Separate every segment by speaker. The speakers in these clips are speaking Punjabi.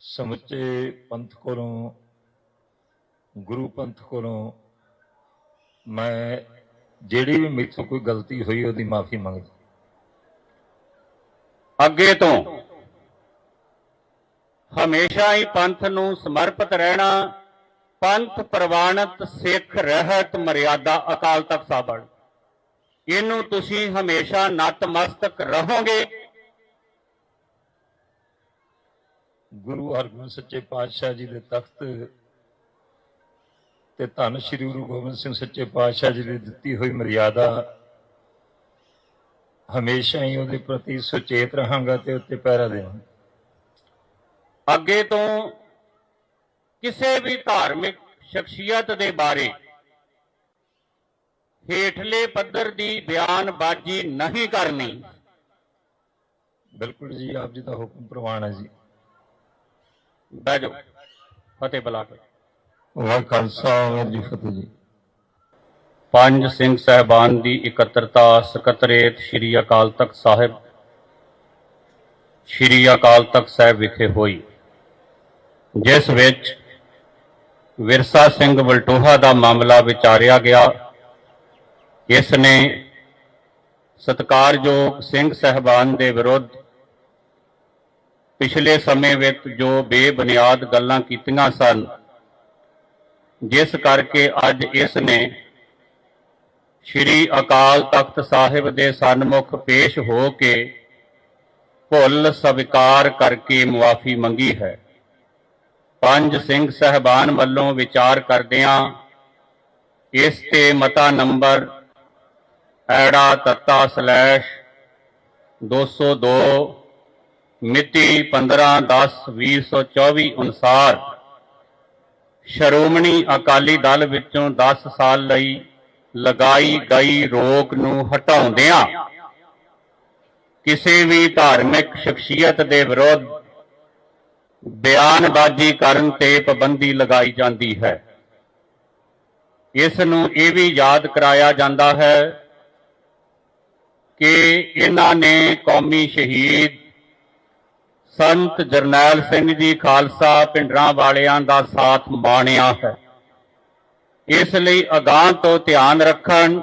Speaker 1: ਸਮੁੱਚੇ ਪੰਥ ਕੋਲੋਂ, ਗੁਰੂ ਪੰਥ ਕੋਲੋਂ ਮੈਂ ਜਿਹੜੀ ਵੀ ਮੇਥੋਂ ਕੋਈ ਗਲਤੀ ਹੋਈ, ਉਹਦੀ ਮਾਫੀ ਮੰਗਦਾ।
Speaker 2: ਅੱਗੇ ਤੋਂ ਹਮੇਸ਼ਾ ਹੀ ਪੰਥ ਨੂੰ ਸਮਰਪਿਤ ਰਹਿਣਾ, ਪੰਥ ਪ੍ਰਵਾਨਿਤ ਸਿੱਖ ਰਹਿਤ ਮਰਿਆਦਾ ਅਕਾਲ ਤਖਤ ਸਾਹਿਬ ਇਹਨੂੰ ਤੁਸੀਂ ਹਮੇਸ਼ਾ ਨਤਮਸਤਕ ਰਹੋਗੇ।
Speaker 1: ਗੁਰੂ ਹਰਗੋਬਿੰਦ ਸੱਚੇ ਪਾਤਸ਼ਾਹ ਜੀ ਦੇ ਤਖਤ ਤੇ ਧੰਨ ਸ਼੍ਰੀ ਗੁਰੂ ਗੋਬਿੰਦ ਸਿੰਘ ਸੱਚੇ ਪਾਤਸ਼ਾਹ ਜੀ ਨੇ ਦਿੱਤੀ ਹੋਈ ਮਰਿਆਦਾ, ਹਮੇਸ਼ਾ ਹੀ ਉਹਦੇ ਪ੍ਰਤੀ ਸੁਚੇਤ ਰਹਾਂਗਾ ਤੇ ਉੱਤੇ ਪਹਿਰਾ ਦੇਵਾਂਗਾ।
Speaker 2: ਅੱਗੇ ਤੋਂ ਕਿਸੇ ਵੀ ਧਾਰਮਿਕ ਸ਼ਖਸੀਅਤ ਦੇ ਬਾਰੇ ਹੇਠਲੇ ਪੱਧਰ ਦੀ ਬਿਆਨਬਾਜ਼ੀ ਨਹੀਂ ਕਰਨੀ।
Speaker 1: ਬਿਲਕੁਲ ਜੀ, ਆਪ ਜੀ ਦਾ ਹੁਕਮ ਪ੍ਰਵਾਨ ਹੈ ਜੀ।
Speaker 2: ਬਹਿ ਜਾਓ। ਫਤਿਹ ਬੁਲਾ ਕੇ।
Speaker 1: ਵਾਹਿ ਖਾਲਸਾ ਵਾਹਿਗੁਰੂ ਜੀ ਫਤਿਹ ਜੀ।
Speaker 2: ਪੰਜ ਸਿੰਘ ਸਹਿਬਾਨ ਦੀ ਇਕੱਤਰਤਾ ਸਕੱਤਰੇਤ ਸ੍ਰੀ ਅਕਾਲ ਤਖਤ ਸਾਹਿਬ ਸ੍ਰੀ ਅਕਾਲ ਤਖਤ ਸਾਹਿਬ ਵਿਖੇ ਹੋਈ ਜਿਸ ਵਿੱਚ ਵਿਰਸਾ ਸਿੰਘ ਵਲਟੋਹਾ ਦਾ ਮਾਮਲਾ ਵਿਚਾਰਿਆ ਗਿਆ। ਇਸ ਨੇ ਸਤਕਾਰਯੋਗ ਸਿੰਘ ਸਹਿਬਾਨ ਦੇ ਵਿਰੁੱਧ ਪਿਛਲੇ ਸਮੇਂ ਵਿੱਚ ਜੋ ਬੇਬੁਨਿਆਦ ਗੱਲਾਂ ਕੀਤੀਆਂ ਸਨ, ਜਿਸ ਕਰਕੇ ਅੱਜ ਇਸ ਨੇ ਸ਼੍ਰੀ ਅਕਾਲ ਤਖਤ ਸਾਹਿਬ ਦੇ ਸਨਮੁਖ ਪੇਸ਼ ਹੋ ਕੇ ਭੁੱਲ ਸਵੀਕਾਰ ਕਰਕੇ ਮੁਆਫੀ ਮੰਗੀ ਹੈ। ਪੰਜ ਸਿੰਘ ਸਹਿਬਾਨ ਵੱਲੋਂ ਵਿਚਾਰ ਕਰਦਿਆਂ ਇਸ ਤੇ ਮਤਾ ਨੰਬਰ ਐੜਾ ਤੱਤਾ ਸਲੈਸ਼ 202 ਮਿਤੀ 15/10/2024 ਅਨੁਸਾਰ ਸ਼੍ਰੋਮਣੀ ਅਕਾਲੀ ਦਲ ਵਿੱਚੋਂ 10 ਸਾਲ ਲਈ ਲਗਾਈ ਗਈ ਰੋਕ ਨੂੰ ਹਟਾਉਂਦਿਆਂ ਕਿਸੇ ਵੀ ਧਾਰਮਿਕ ਸ਼ਖਸੀਅਤ ਦੇ ਵਿਰੁੱਧ ਬਿਆਨਬਾਜ਼ੀ ਕਰਨ ਤੇ ਪਾਬੰਦੀ ਲਗਾਈ ਜਾਂਦੀ ਹੈ। ਇਸ ਨੂੰ ਇਹ ਵੀ ਯਾਦ ਕਰਾਇਆ ਜਾਂਦਾ ਹੈ ਕਿ ਇਹਨਾਂ ਨੇ ਕੌਮੀ ਸ਼ਹੀਦ ਸੰਤ ਜਰਨੈਲ ਸਿੰਘ ਜੀ ਖਾਲਸਾ ਪਿੰਡਰਾਂ ਵਾਲਿਆਂ ਦਾ ਸਾਥ ਮਾਣਿਆ ਹੈ। ਇਸ ਲਈ ਅਗਾਂਹ ਤੋਂ ਧਿਆਨ ਰੱਖਣ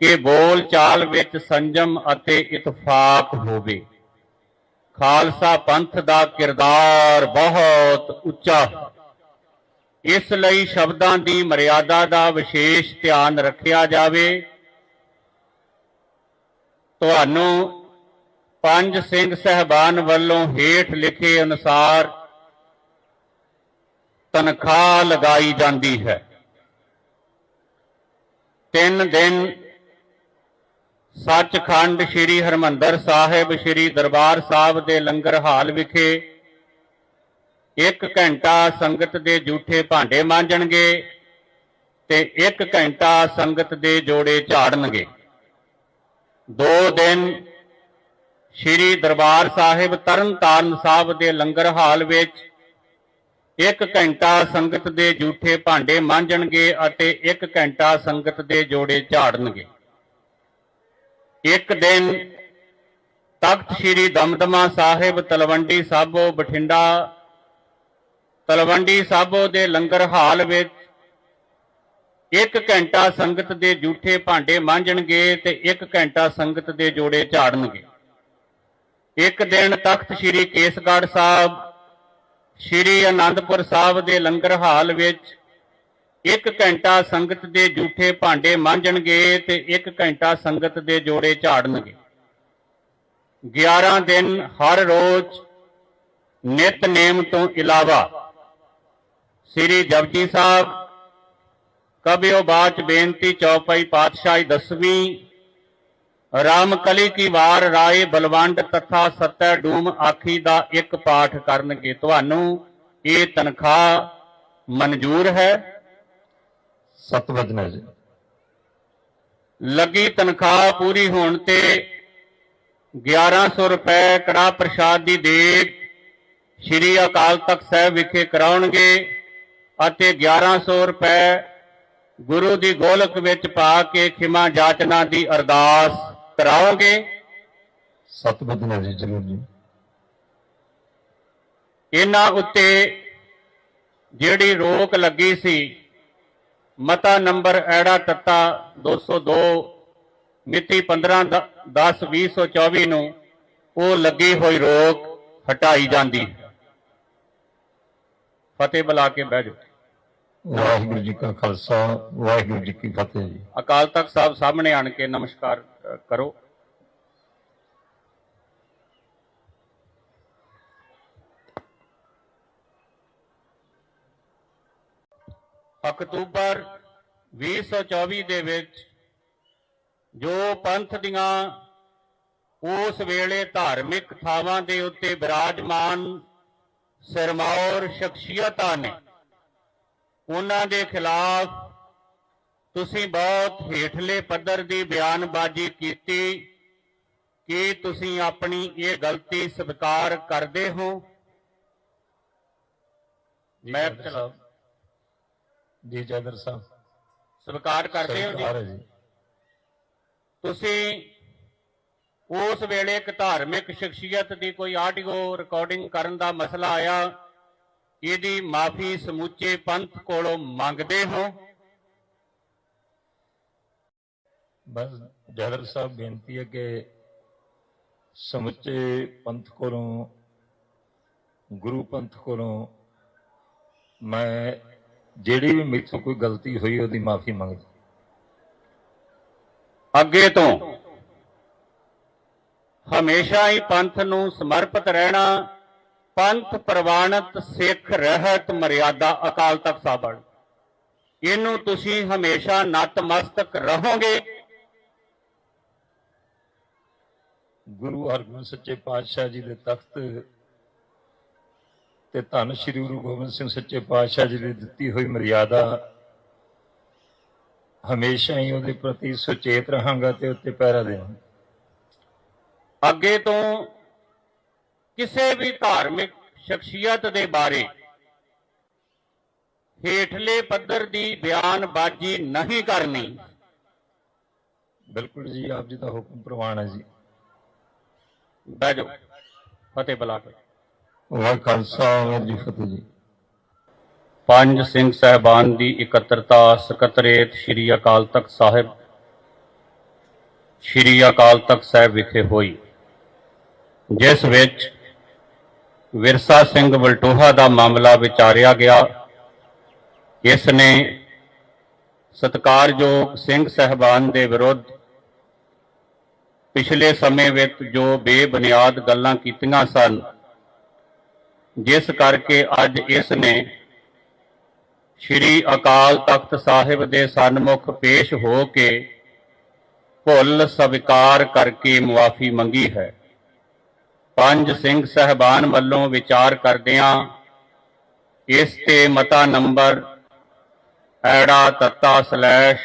Speaker 2: ਕਿ ਬੋਲ ਚਾਲ ਵਿੱਚ ਸੰਜਮ ਅਤੇ ਇਤਫਾਕ ਹੋਵੇ। ਖਾਲਸਾ ਪੰਥ ਦਾ ਕਿਰਦਾਰ ਬਹੁਤ ਉੱਚਾ ਹੈ। ਇਸ ਲਈ ਸ਼ਬਦਾਂ ਦੀ ਮਰਿਆਦਾ ਦਾ ਵਿਸ਼ੇਸ਼ ਧਿਆਨ ਰੱਖਿਆ ਜਾਵੇ। ਤੁਹਾਨੂੰ ਪੰਜ ਸਿੰਘ ਸਹਿਬਾਨ ਵੱਲੋਂ ਹੇਠ ਲਿਖੇ ਅਨੁਸਾਰ ਤਨਖਾਹ ਲਗਾਈ ਜਾਂਦੀ ਹੈ। ਤਿੰਨ ਦਿਨ ਸੱਚਖੰਡ ਸ੍ਰੀ ਹਰਮੰਦਰ ਸਾਹਿਬ, ਸ੍ਰੀ ਦਰਬਾਰ ਸਾਹਿਬ ਦੇ ਲੰਗਰ ਹਾਲ ਵਿਖੇ ਇੱਕ ਘੰਟਾ ਸੰਗਤ ਦੇ ਝੂਠੇ ਭਾਂਡੇ ਮਾਂਜਣਗੇ ਤੇ ਇੱਕ ਘੰਟਾ ਸੰਗਤ ਦੇ ਜੋੜੇ ਝਾੜਨਗੇ। ਦੋ ਦਿਨ ਸ੍ਰੀ ਦਰਬਾਰ ਸਾਹਿਬ ਤਰਨਤਾਰਨ ਸਾਹਿਬ ਦੇ ਲੰਗਰ ਹਾਲ ਵਿੱਚ ਇੱਕ ਘੰਟਾ ਸੰਗਤ ਦੇ ਝੂਠੇ ਭਾਂਡੇ ਮਾਂਜਣਗੇ ਅਤੇ ਇੱਕ ਘੰਟਾ ਸੰਗਤ ਦੇ ਜੋੜੇ ਝਾੜਨਗੇ। ਇੱਕ ਦਿਨ ਤਖਤ ਸ੍ਰੀ ਦਮਦਮਾ ਸਾਹਿਬ ਤਲਵੰਡੀ ਸਾਬੋ ਬਠਿੰਡਾ ਤਲਵੰਡੀ ਸਾਬੋ ਦੇ ਲੰਗਰ ਹਾਲ ਵਿੱਚ ਇੱਕ ਘੰਟਾ ਸੰਗਤ ਦੇ ਝੂਠੇ ਭਾਂਡੇ ਮਾਂਜਣਗੇ ਤੇ ਇੱਕ ਘੰਟਾ ਸੰਗਤ ਦੇ ਜੋੜੇ ਝਾੜਨਗੇ। ਇੱਕ ਦਿਨ ਤਖਤ ਸ੍ਰੀ ਕੇਸਗੜ੍ਹ ਸਾਹਿਬ, ਸ੍ਰੀ ਅਨੰਦਪੁਰ ਸਾਹਿਬ ਦੇ ਲੰਗਰ ਹਾਲ ਵਿੱਚ ਇੱਕ ਘੰਟਾ ਸੰਗਤ ਦੇ ਝੂਠੇ ਭਾਂਡੇ ਮਾਂਜਣਗੇ ਤੇ ਇੱਕ ਘੰਟਾ ਸੰਗਤ ਦੇ ਜੋੜੇ ਝਾੜਨਗੇ। 11 ਦਿਨ ਹਰ ਰੋਜ਼ ਨਿਤਨੇਮ ਤੋਂ ਇਲਾਵਾ ਸ੍ਰੀ ਜਪਜੀ ਸਾਹਿਬ, ਕਬਿਓ ਬਾਚ ਬੇਨਤੀ ਚੌਪਾਈ ਪਾਤਸ਼ਾਹੀ ਦਸਵੀਂ ਰਾਮ ਕਲੀ ਕੀ ਵਾਰ ਰਾਏ ਬਲਵੰਡ ਤਥਾ ਸਤੈ ਡੂਮ ਆਖੀ ਦਾ ਇੱਕ ਪਾਠ ਕਰਨਗੇ। ਤੁਹਾਨੂੰ ਇਹ ਤਨਖਾਹ ਮਨਜ਼ੂਰ ਹੈ?
Speaker 1: ਸਤਵਚਨ ਹੈ ਜੀ।
Speaker 2: ਲੱਗੀ ਤਨਖਾਹ ਪੂਰੀ ਹੋਣ ਤੇ 1100 ਰੁਪਏ ਕੜਾ ਪ੍ਰਸ਼ਾਦ ਦੀ ਦੇਗ ਸ੍ਰੀ ਅਕਾਲ ਤਖਤ ਸਾਹਿਬ ਵਿਖੇ ਕਰਾਉਣਗੇ ਅਤੇ 1100 ਰੁਪਏ ਗੁਰੂ ਦੀ ਗੋਲਕ ਵਿੱਚ ਪਾ ਕੇ ਖਿਮਾ ਜਾਚਨਾ ਦੀ ਅਰਦਾਸ ਕਰਾਓਗੇ?
Speaker 1: ਸਤਵਚਨ ਹੈ ਜੀ ਜ਼ਰੂਰ ਜੀ।
Speaker 2: ਇਹਨਾਂ ਉੱਤੇ ਜਿਹੜੀ ਰੋਕ ਲੱਗੀ ਸੀ ਮਤਾ ਨੰਬਰ ਐੜਾ ਤੱਤਾ 202 ਮਿਤੀ 15 10 2024 ਨੂੰ ਉਹ ਲੱਗੀ ਹੋਈ ਰੋਕ ਹਟਾਈ ਜਾਂਦੀ। ਫਤਿਹ ਬੁਲਾ ਕੇ ਬਹਿ ਜਾਓ।
Speaker 1: ਵਾਹਿਗੁਰੂ ਜੀ ਕਾ ਖਾਲਸਾ, ਵਾਹਿਗੁਰੂ ਜੀ ਕੀ ਫਤਿਹ ਜੀ।
Speaker 2: ਅਕਾਲ ਤਖਤ ਸਾਹਿਬ ਸਾਹਮਣੇ ਆਣ ਕੇ ਨਮਸਕਾਰ ਕਰੋ। ਅਕਤੂਬਰ 2024 ਦੇ ਵਿੱਚ ਜੋ ਪੰਥ ਦੀਆਂ ਉਸ ਵੇਲੇ ਧਾਰਮਿਕ ਥਾਵਾਂ ਦੇ ਉੱਤੇ ਬਿਰਾਜਮਾਨ ਸਿਰਮੌਰ ਸ਼ਖਸੀਅਤਾਂ ਨੇ ਉਹਨਾਂ ਦੇ ਖਿਲਾਫ ਤੁਸੀਂ ਬਹੁਤ ਹੇਠਲੇ ਪੱਧਰ ਦੀ ਬਿਆਨਬਾਜ਼ੀ ਕੀਤੀ ਕੀ ਤੁਸੀਂ ਆਪਣੀ ਇਹ ਗਲਤੀ ਸਵੀਕਾਰ ਕਰਦੇ ਹੋ। ਮੈਂ
Speaker 1: ਸਾਹਿਬ। ਜੀ ਜੈਦਰ ਸਾਹਿਬ।
Speaker 2: ਸਵੀਕਾਰ ਕਰਦੇ ਹੈ ਜੀ? ਤੁਸੀਂ ਉਸ ਵੇਲੇ ਇੱਕ ਧਾਰਮਿਕ ਸ਼ਖਸੀਅਤ ਦੀ ਕੋਈ ਆਡੀਓ ਰਿਕਾਰਡਿੰਗ ਕਰਨ ਦਾ ਮਸਲਾ ਆਇਆ ਇਹਦੀ ਮਾਫੀ ਸਮੁੱਚੇ ਪੰਥ ਕੋਲੋਂ ਮੰਗਦੇ ਹੋ।
Speaker 1: ਬਸ ਜੈਦਰ ਸਾਹਿਬ ਬੇਨਤੀ ਹੈ ਕਿ ਸਮੁੱਚੇ ਪੰਥ ਕੋਲੋਂ ਗੁਰੂ ਪੰਥ ਕੋਲੋਂ ਮੈਂ ਜਿਹੜੀ ਵੀ ਮੇਥੋਂ ਕੋਈ ਗਲਤੀ ਹੋਈ ਉਹਦੀ ਮਾਫੀ ਮੰਗਦਾ।
Speaker 2: ਅੱਗੇ ਤੋਂ ਹਮੇਸ਼ਾ ਹੀ ਪੰਥ ਨੂੰ ਸਮਰਪਿਤ ਰਹਿਣਾ ਪੰਥ ਪ੍ਰਵਾਨਿਤ ਸਿੱਖ ਰਹਿਤ ਮਰਿਆਦਾ ਅਕਾਲ ਤਖਤ ਸਾਹਿਬ ਵਾਲੀ। ਇਹਨੂੰ ਤੁਸੀਂ ਹਮੇਸ਼ਾ ਨਤਮਸਤਕ ਰਹੋਗੇ
Speaker 1: ਗੁਰੂ ਹਰਗੋਬਿੰਦ ਸੱਚੇ ਪਾਤਸ਼ਾਹ ਜੀ ਦੇ ਤਖਤ ਤੇ ਧੰਨ ਸ਼੍ਰੀ ਗੁਰੂ ਗੋਬਿੰਦ ਸਿੰਘ ਸੱਚੇ ਪਾਤਸ਼ਾਹ ਜੀ ਦੀ ਦਿੱਤੀ ਹੋਈ ਮਰਿਆਦਾ ਹਮੇਸ਼ਾ ਹੀ ਉਹਦੇ ਪ੍ਰਤੀ ਸੁਚੇਤ ਰਹਾਂਗਾ ਤੇ ਉੱਤੇ ਪਹਿਰਾ ਦੇਵਾਂਗਾ
Speaker 2: ਅੱਗੇ ਤੋਂ ਕਿਸੇ ਵੀ ਧਾਰਮਿਕ ਸ਼ਖਸੀਅਤ ਦੇ ਬਾਰੇ ਹੇਠਲੇ ਪੱਧਰ ਦੀ ਬਿਆਨਬਾਜ਼ੀ ਨਹੀਂ ਕਰਨੀ।
Speaker 1: ਬਿਲਕੁਲ ਜੀ ਆਪ ਜੀ ਦਾ ਹੁਕਮ ਪ੍ਰਵਾਨ ਹੈ ਜੀ।
Speaker 2: ਜਾਓ ਫਤਿਹ ਬੁਲਾ ਕੇ
Speaker 1: ਵਾਹ ਖਾਲਸਾ ਵਾਹਿਗੁਰੂ ਜੀ ਫਤਿਹ ਜੀ।
Speaker 2: ਪੰਜ ਸਿੰਘ ਸਹਿਬਾਨ ਦੀ ਇਕੱਤਰਤਾ ਸਕੱਤਰੇਤ ਸ੍ਰੀ ਅਕਾਲ ਤਖਤ ਸਾਹਿਬ ਸ੍ਰੀ ਅਕਾਲ ਤਖਤ ਸਾਹਿਬ ਵਿਖੇ ਹੋਈ ਜਿਸ ਵਿੱਚ ਵਿਰਸਾ ਸਿੰਘ ਵਲਟੋਹਾ ਦਾ ਮਾਮਲਾ ਵਿਚਾਰਿਆ ਗਿਆ। ਇਸ ਨੇ ਸਤਕਾਰਯੋਗ ਸਿੰਘ ਸਹਿਬਾਨ ਦੇ ਵਿਰੁੱਧ ਪਿਛਲੇ ਸਮੇਂ ਵਿੱਚ ਜੋ ਬੇਬੁਨਿਆਦ ਗੱਲਾਂ ਕੀਤੀਆਂ ਸਨ, ਜਿਸ ਕਰਕੇ ਅੱਜ ਇਸ ਨੇ ਸ਼੍ਰੀ ਅਕਾਲ ਤਖਤ ਸਾਹਿਬ ਦੇ ਸਨਮੁਖ ਪੇਸ਼ ਹੋ ਕੇ ਭੁੱਲ ਸਵੀਕਾਰ ਕਰਕੇ ਮੁਆਫੀ ਮੰਗੀ ਹੈ। ਪੰਜ ਸਿੰਘ ਸਹਿਬਾਨ ਵੱਲੋਂ ਵਿਚਾਰ ਕਰਦਿਆਂ ਇਸ ਤੇ ਮਤਾ ਨੰਬਰ ਐੜਾ ਤੱਤਾ ਸਲੈਸ਼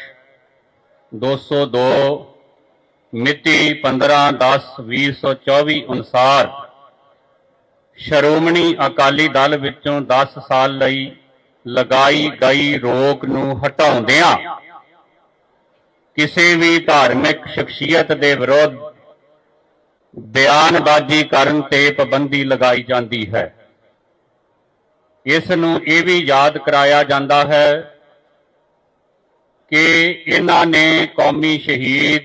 Speaker 2: 202 ਮਿਤੀ 15/10/2024 ਅਨੁਸਾਰ ਸ਼੍ਰੋਮਣੀ ਅਕਾਲੀ ਦਲ ਵਿੱਚੋਂ 10 ਸਾਲ ਲਈ ਲਗਾਈ ਗਈ ਰੋਕ ਨੂੰ ਹਟਾਉਂਦਿਆਂ ਕਿਸੇ ਵੀ ਧਾਰਮਿਕ ਸ਼ਖਸੀਅਤ ਦੇ ਵਿਰੁੱਧ ਬਿਆਨਬਾਜ਼ੀ ਕਰਨ ਤੇ ਪਾਬੰਦੀ ਲਗਾਈ ਜਾਂਦੀ ਹੈ। ਇਸ ਨੂੰ ਇਹ ਵੀ ਯਾਦ ਕਰਾਇਆ ਜਾਂਦਾ ਹੈ ਕਿ ਇਹਨਾਂ ਨੇ ਕੌਮੀ ਸ਼ਹੀਦ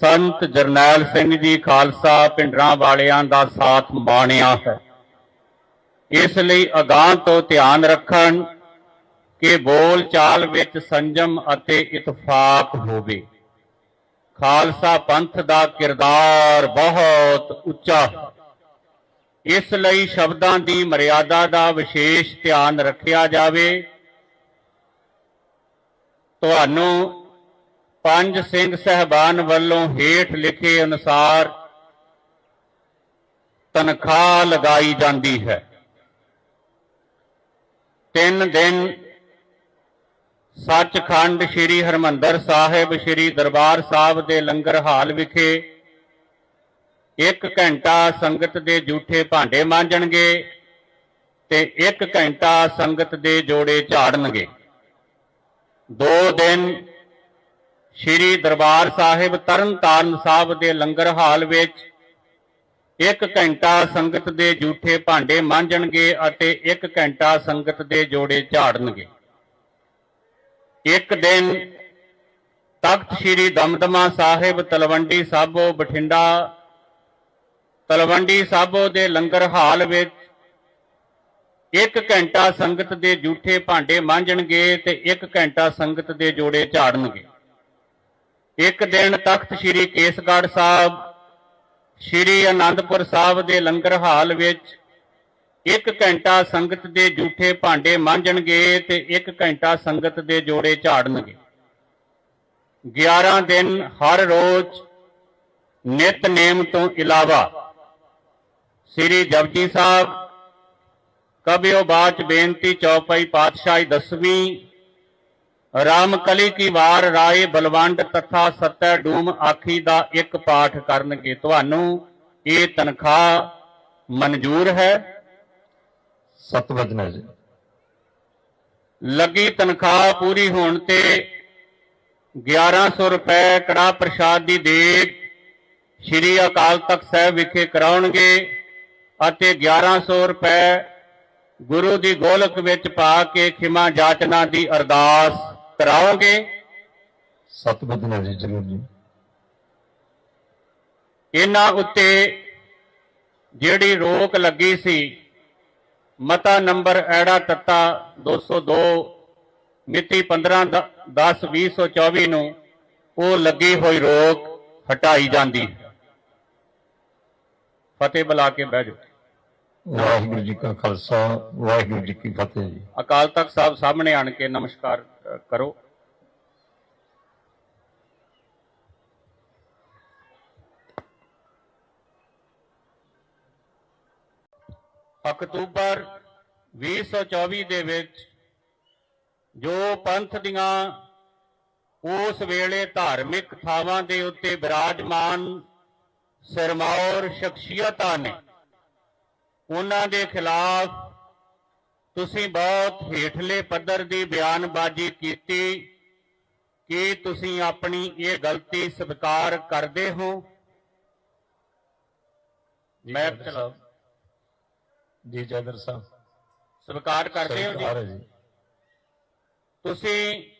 Speaker 2: ਸੰਤ ਜਰਨੈਲ ਸਿੰਘ ਜੀ ਖਾਲਸਾ ਪਿੰਡਰਾਂ ਵਾਲਿਆਂ ਦਾ ਸਾਥ ਮਾਣਿਆ ਹੈ। ਇਸ ਲਈ ਅਗਾਹ ਤੋਂ ਧਿਆਨ ਰੱਖਣ ਕਿ ਬੋਲ ਚਾਲ ਵਿੱਚ ਸੰਜਮ ਅਤੇ ਇਤਫਾਕ ਹੋਵੇ। ਖਾਲਸਾ ਪੰਥ ਦਾ ਕਿਰਦਾਰ ਬਹੁਤ ਉੱਚਾ। ਇਸ ਲਈ ਸ਼ਬਦਾਂ ਦੀ ਮਰਿਆਦਾ ਦਾ ਵਿਸ਼ੇਸ਼ ਧਿਆਨ ਰੱਖਿਆ ਜਾਵੇ। ਤੁਹਾਨੂੰ ਪੰਜ ਸਿੰਘ ਸਹਿਬਾਨ ਵੱਲੋਂ ਹੇਠ ਲਿਖੇ ਅਨੁਸਾਰ ਤਨਖਾਹ ਲਗਾਈ ਜਾਂਦੀ ਹੈ। ਤਿੰਨ ਦਿਨ ਸੱਚਖੰਡ ਸ੍ਰੀ ਹਰਮੰਦਰ ਸਾਹਿਬ, ਸ੍ਰੀ ਦਰਬਾਰ ਸਾਹਿਬ ਦੇ ਲੰਗਰ ਹਾਲ ਵਿਖੇ ਇੱਕ ਘੰਟਾ ਸੰਗਤ ਦੇ ਝੂਠੇ ਭਾਂਡੇ ਮਾਂਜਣਗੇ ਤੇ ਇੱਕ ਘੰਟਾ ਸੰਗਤ ਦੇ ਜੋੜੇ ਝਾੜਨਗੇ। ਦੋ ਦਿਨ ਸ੍ਰੀ ਦਰਬਾਰ ਸਾਹਿਬ, ਤਰਨਤਾਰਨ ਸਾਹਿਬ ਦੇ ਲੰਗਰ ਹਾਲ ਵਿੱਚ 1 ਘੰਟਾ ਸੰਗਤ ਦੇ ਝੂਠੇ ਭਾਂਡੇ ਮਾਂਜਣਗੇ ਅਤੇ 1 ਘੰਟਾ ਸੰਗਤ ਦੇ ਜੋੜੇ ਝਾੜਨਗੇ। ਇੱਕ ਦਿਨ ਤਖਤ ਸ੍ਰੀ ਦਮਦਮਾ ਸਾਹਿਬ ਤਲਵੰਡੀ ਸਾਬੋ ਬਠਿੰਡਾ, ਤਲਵੰਡੀ ਸਾਬੋ ਦੇ ਲੰਗਰ ਹਾਲ ਵਿੱਚ ਇੱਕ ਘੰਟਾ ਸੰਗਤ ਦੇ ਝੂਠੇ ਭਾਂਡੇ ਮਾਂਜਣਗੇ ਤੇ ਇੱਕ ਘੰਟਾ ਸੰਗਤ ਦੇ ਜੋੜੇ ਝਾੜਨਗੇ। ਇੱਕ ਦਿਨ ਤਖਤ ਸ੍ਰੀ ਕੇਸਗੜ੍ਹ ਸਾਹਿਬ, ਸ੍ਰੀ ਅਨੰਦਪੁਰ ਸਾਹਿਬ ਦੇ ਲੰਗਰ ਹਾਲ ਵਿੱਚ ਇੱਕ ਘੰਟਾ ਸੰਗਤ ਦੇ ਝੂਠੇ ਭਾਂਡੇ ਮਾਂਜਣਗੇ ਤੇ ਇੱਕ ਘੰਟਾ ਸੰਗਤ ਦੇ ਜੋੜੇ ਝਾੜਨਗੇ। 11 ਦਿਨ ਹਰ ਰੋਜ਼ ਨਿਤਨੇਮ ਤੋਂ ਇਲਾਵਾ ਸ੍ਰੀ ਜਪਜੀ ਸਾਹਿਬ, ਕਬਿਓ ਬਾਚ ਬੇਨਤੀ ਚੌਪਾਈ ਪਾਤਸ਼ਾਹੀ ਦਸਵੀਂ ਰਾਮ ਕਲੀ ਕੀ ਵਾਰ ਰਾਏ ਬਲਵੰਡ ਤਥਾ ਸਤੈ ਡੂਮ ਆਖੀ ਦਾ ਇੱਕ ਪਾਠ ਕਰਨਗੇ। ਤੁਹਾਨੂੰ ਇਹ ਤਨਖਾਹ ਮਨਜ਼ੂਰ ਹੈ।
Speaker 1: ਸਤਵਚਨ ਹੈ ਜੀ।
Speaker 2: ਲੱਗੀ ਤਨਖਾਹ ਪੂਰੀ ਹੋਣ ਤੇ 1100 ਰੁਪਏ ਕੜਾ ਪ੍ਰਸ਼ਾਦ ਦੀ ਦੇਗ ਸ੍ਰੀ ਅਕਾਲ ਤਖਤ ਸਾਹਿਬ ਵਿਖੇ ਕਰਾਉਣਗੇ ਅਤੇ 1100 ਰੁਪਏ ਗੁਰੂ ਦੀ ਗੋਲਕ ਵਿੱਚ ਪਾ ਕੇ ਖਿਮਾ ਜਾਚਨਾ ਦੀ ਅਰਦਾਸ ਕਰਾਓਗੇ?
Speaker 1: ਹੈ ਜੀ ਜ਼ਰੂਰ ਜੀ।
Speaker 2: ਇਹਨਾਂ ਉੱਤੇ ਜਿਹੜੀ ਰੋਕ ਲੱਗੀ ਸੀ ਮਤਾ ਨੰਬਰ ਐੜਾ ਤੱਤਾ 202 ਮਿਤੀ 15 10 2024 ਨੂੰ ਉਹ ਲੱਗੀ ਹੋਈ ਰੋਕ ਹਟਾਈ ਜਾਂਦੀ ਫਤਿਹ ਬੁਲਾ ਕੇ ਬਹਿ ਜਾਓ।
Speaker 1: ਵਾਹਿਗੁਰੂ ਜੀ ਕਾ ਖਾਲਸਾ ਵਾਹਿਗੁਰੂ ਜੀ ਕੀ ਫਤਿਹ
Speaker 2: ਅਕਾਲ ਤਖਤ ਸਾਹਿਬ ਸਾਹਮਣੇ ਆਣ ਕੇ ਨਮਸਕਾਰ ਕਰੋ। ਅਕਤੂਬਰ 2024 ਦੇ ਵਿੱਚ ਜੋ ਪੰਥ ਦੀਆਂ ਉਸ ਵੇਲੇ ਧਾਰਮਿਕ ਥਾਵਾਂ ਦੇ ਉੱਤੇ ਬਿਰਾਜਮਾਨ ਸਿਰਮੌਰ ਸ਼ਖਸੀਅਤਾਂ ਨੇ, ਉਹਨਾਂ ਦੇ ਖਿਲਾਫ ਤੁਸੀਂ ਬਹੁਤ ਹੇਠਲੇ ਪੱਧਰ ਦੀ ਬਿਆਨਬਾਜ਼ੀ ਕੀਤੀ ਕਿ ਤੁਸੀਂ ਆਪਣੀ ਇਹ ਗਲਤੀ ਸਵੀਕਾਰ ਕਰਦੇ ਹੋ। ਮੈਂ
Speaker 1: ਸਾਹਿਬ ਜੀ ਜੈਦਰ ਸਾਹਿਬ।
Speaker 2: ਸਵੀਕਾਰ ਕਰਦੇ ਹੋ ਜੀ? ਤੁਸੀਂ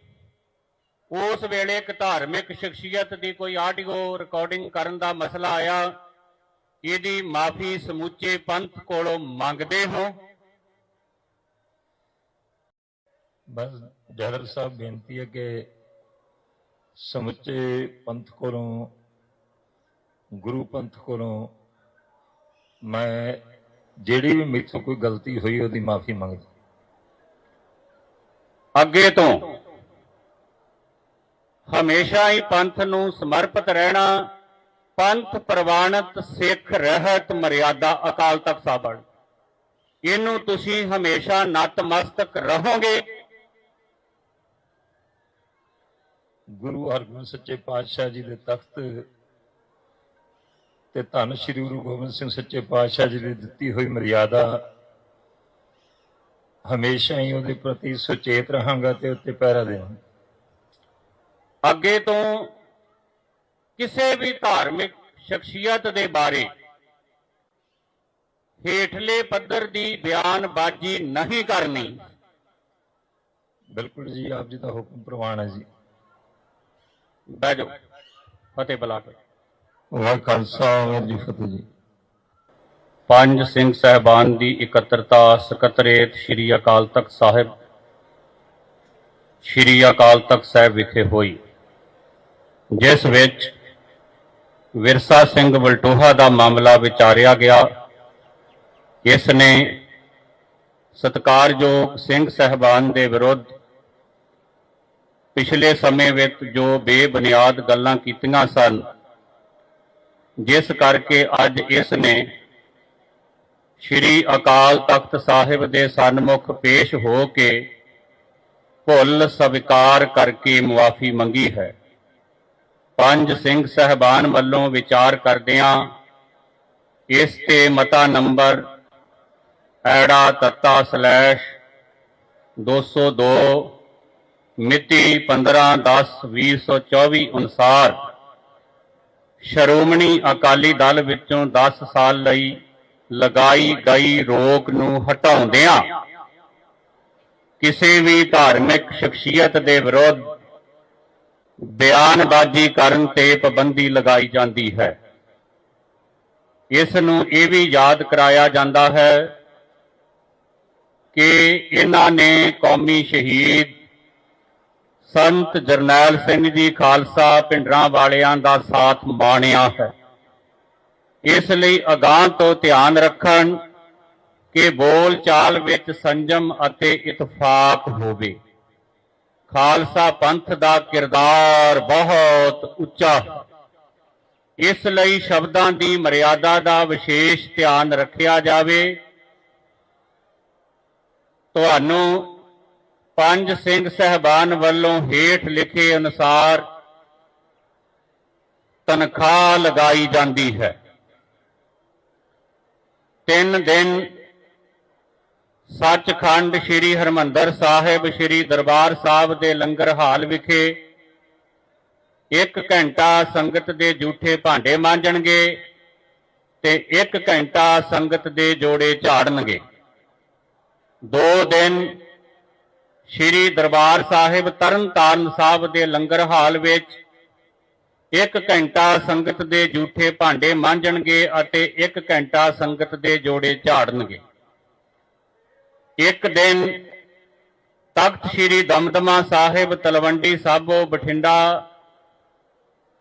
Speaker 2: ਉਸ ਵੇਲੇ ਇੱਕ ਧਾਰਮਿਕ ਸ਼ਖਸੀਅਤ ਦੀ ਕੋਈ ਆਡੀਓ ਰਿਕਾਰਡਿੰਗ ਕਰਨ ਦਾ ਮਸਲਾ ਆਇਆ ਇਹਦੀ ਮਾਫੀ ਸਮੁੱਚੇ ਪੰਥ ਕੋਲੋਂ ਮੰਗਦੇ ਹੋ?
Speaker 1: ਬਸ ਜੈਦਰ ਸਾਹਿਬ ਬੇਨਤੀ ਹੈ ਕਿ ਸਮੁੱਚੇ ਪੰਥ ਕੋਲੋਂ ਗੁਰੂ ਪੰਥ ਕੋਲੋਂ ਮੈਂ ਜਿਹੜੀ ਵੀ ਮੇਥੋਂ ਕੋਈ ਗਲਤੀ ਹੋਈ ਉਹਦੀ ਮਾਫੀ ਮੰਗਦਾ।
Speaker 2: ਅੱਗੇ ਤੋਂ ਹਮੇਸ਼ਾ ਹੀ ਪੰਥ ਨੂੰ ਸਮਰਪਿਤ ਰਹਿਣਾ ਪੰਥ ਪ੍ਰਵਾਨਿਤ ਸਿੱਖ ਰਹਿਤ ਮਰਿਆਦਾ ਅਕਾਲ ਤਖਤ ਸਾਹਿਬ ਇਹਨੂੰ ਤੁਸੀਂ ਹਮੇਸ਼ਾ ਨਤਮਸਤਕ ਰਹੋਗੇ।
Speaker 1: ਗੁਰੂ ਹਰਗੋਬਿੰਦ ਸੱਚੇ ਪਾਤਸ਼ਾਹ ਜੀ ਦੇ ਤਖਤ ਤੇ ਧੰਨ ਸ਼੍ਰੀ ਗੁਰੂ ਗੋਬਿੰਦ ਸਿੰਘ ਸੱਚੇ ਪਾਤਸ਼ਾਹ ਜੀ ਦੀ ਦਿੱਤੀ ਹੋਈ ਮਰਿਆਦਾ। ਹਮੇਸ਼ਾ ਹੀ ਉਹਦੇ ਪ੍ਰਤੀ ਸੁਚੇਤ ਰਹਾਂਗਾ ਤੇ ਉੱਤੇ ਪਹਿਰਾ ਦੇਵਾਂਗਾ।
Speaker 2: ਅੱਗੇ ਤੋਂ ਕਿਸੇ ਵੀ ਧਾਰਮਿਕ ਸ਼ਖਸੀਅਤ ਦੇ ਬਾਰੇ ਹੇਠਲੇ ਪੱਧਰ ਦੀ ਬਿਆਨਬਾਜ਼ੀ ਨਹੀਂ ਕਰਨੀ।
Speaker 1: ਬਿਲਕੁਲ ਜੀ, ਆਪ ਜੀ ਦਾ ਹੁਕਮ ਪ੍ਰਵਾਨ ਹੈ ਜੀ।
Speaker 2: ਬਹਿ ਜਾਓ, ਫਤਿਹ ਬੁਲਾ ਕੇ
Speaker 1: ਵਾਹਿ ਖਾਲਸਾ ਵਾਹਿਗੁਰੂ ਜੀ ਫਤਿਹ ਜੀ।
Speaker 2: ਪੰਜ ਸਿੰਘ ਸਹਿਬਾਨ ਦੀ ਇਕੱਤਰਤਾ ਸਕੱਤਰੇਤ ਸ੍ਰੀ ਅਕਾਲ ਤਖਤ ਸਾਹਿਬ, ਸ੍ਰੀ ਅਕਾਲ ਤਖਤ ਸਾਹਿਬ ਵਿਖੇ ਹੋਈ, ਜਿਸ ਵਿੱਚ ਵਿਰਸਾ ਸਿੰਘ ਵਲਟੋਹਾ ਦਾ ਮਾਮਲਾ ਵਿਚਾਰਿਆ ਗਿਆ। ਇਸ ਨੇ ਸਤਕਾਰਯੋਗ ਸਿੰਘ ਸਹਿਬਾਨ ਦੇ ਵਿਰੁੱਧ ਪਿਛਲੇ ਸਮੇਂ ਵਿੱਚ ਜੋ ਬੇਬੁਨਿਆਦ ਗੱਲਾਂ ਕੀਤੀਆਂ ਸਨ ਜਿਸ ਕਰਕੇ ਅੱਜ ਇਸ ਨੇ ਸ਼੍ਰੀ ਅਕਾਲ ਤਖਤ ਸਾਹਿਬ ਦੇ ਸਨਮੁਖ ਪੇਸ਼ ਹੋ ਕੇ ਭੁੱਲ ਸਵੀਕਾਰ ਕਰਕੇ ਮੁਆਫੀ ਮੰਗੀ ਹੈ। ਪੰਜ ਸਿੰਘ ਸਹਿਬਾਨ ਵੱਲੋਂ ਵਿਚਾਰ ਕਰਦਿਆਂ ਇਸ ਤੇ ਮਤਾ ਨੰਬਰ ਐੜਾ ਤੱਤਾ ਸਲੈਸ਼ 202 ਮਿਤੀ 15/10/2024 ਅਨੁਸਾਰ ਸ਼੍ਰੋਮਣੀ ਅਕਾਲੀ ਦਲ ਵਿੱਚੋਂ 10 ਸਾਲ ਲਈ ਲਗਾਈ ਗਈ ਰੋਕ ਨੂੰ ਹਟਾਉਂਦਿਆਂ ਕਿਸੇ ਵੀ ਧਾਰਮਿਕ ਸ਼ਖਸੀਅਤ ਦੇ ਵਿਰੁੱਧ ਬਿਆਨਬਾਜ਼ੀ ਕਰਨ ਤੇ ਪਾਬੰਦੀ ਲਗਾਈ ਜਾਂਦੀ ਹੈ। ਇਸ ਨੂੰ ਇਹ ਵੀ ਯਾਦ ਕਰਾਇਆ ਜਾਂਦਾ ਹੈ ਕਿ ਇਹਨਾਂ ਨੇ ਕੌਮੀ ਸ਼ਹੀਦ ਸੰਤ ਜਰਨੈਲ ਸਿੰਘ ਜੀ ਖਾਲਸਾ ਪਿੰਡਰਾਂ ਵਾਲਿਆਂ ਦਾ ਸਾਥ ਮਾਣਿਆ ਹੈ। ਇਸ ਲਈ ਅਗਾਂਹ ਤੋਂ ਧਿਆਨ ਰੱਖਣ ਕਿ ਬੋਲ ਚਾਲ ਵਿੱਚ ਸੰਜਮ ਅਤੇ ਇਤਫਾਕ ਹੋਵੇ। ਖਾਲਸਾ ਪੰਥ ਦਾ ਕਿਰਦਾਰ ਬਹੁਤ ਉੱਚਾ ਹੈ। ਇਸ ਲਈ ਸ਼ਬਦਾਂ ਦੀ ਮਰਿਆਦਾ ਦਾ ਵਿਸ਼ੇਸ਼ ਧਿਆਨ ਰੱਖਿਆ ਜਾਵੇ। ਤੁਹਾਨੂੰ ਪੰਜ ਸਿੰਘ ਸਹਿਬਾਨ ਵੱਲੋਂ ਹੇਠ ਲਿਖੇ ਅਨੁਸਾਰ ਤਨਖਾਹ ਲਗਾਈ ਜਾਂਦੀ ਹੈ। ਤਿੰਨ ਦਿਨ ਸੱਚਖੰਡ ਸ੍ਰੀ ਹਰਮੰਦਰ ਸਾਹਿਬ, ਸ੍ਰੀ ਦਰਬਾਰ ਸਾਹਿਬ ਦੇ ਲੰਗਰ ਹਾਲ ਵਿਖੇ ਇੱਕ ਘੰਟਾ ਸੰਗਤ ਦੇ ਝੂਠੇ ਭਾਂਡੇ ਮਾਂਜਣਗੇ ਤੇ ਇੱਕ ਘੰਟਾ ਸੰਗਤ ਦੇ ਜੋੜੇ ਝਾੜਨਗੇ। ਦੋ ਦਿਨ ਸ੍ਰੀ ਦਰਬਾਰ ਸਾਹਿਬ ਤਰਨਤਾਰਨ ਸਾਹਿਬ ਦੇ ਲੰਗਰ ਹਾਲ ਵਿੱਚ ਇੱਕ ਘੰਟਾ ਸੰਗਤ ਦੇ ਝੂਠੇ ਭਾਂਡੇ ਮਾਂਜਣਗੇ ਅਤੇ ਇੱਕ ਘੰਟਾ ਸੰਗਤ ਦੇ ਜੋੜੇ ਝਾੜਨਗੇ। ਇੱਕ ਦਿਨ ਤਖਤ ਸ੍ਰੀ ਦਮਦਮਾ ਸਾਹਿਬ ਤਲਵੰਡੀ ਸਾਬੋ ਬਠਿੰਡਾ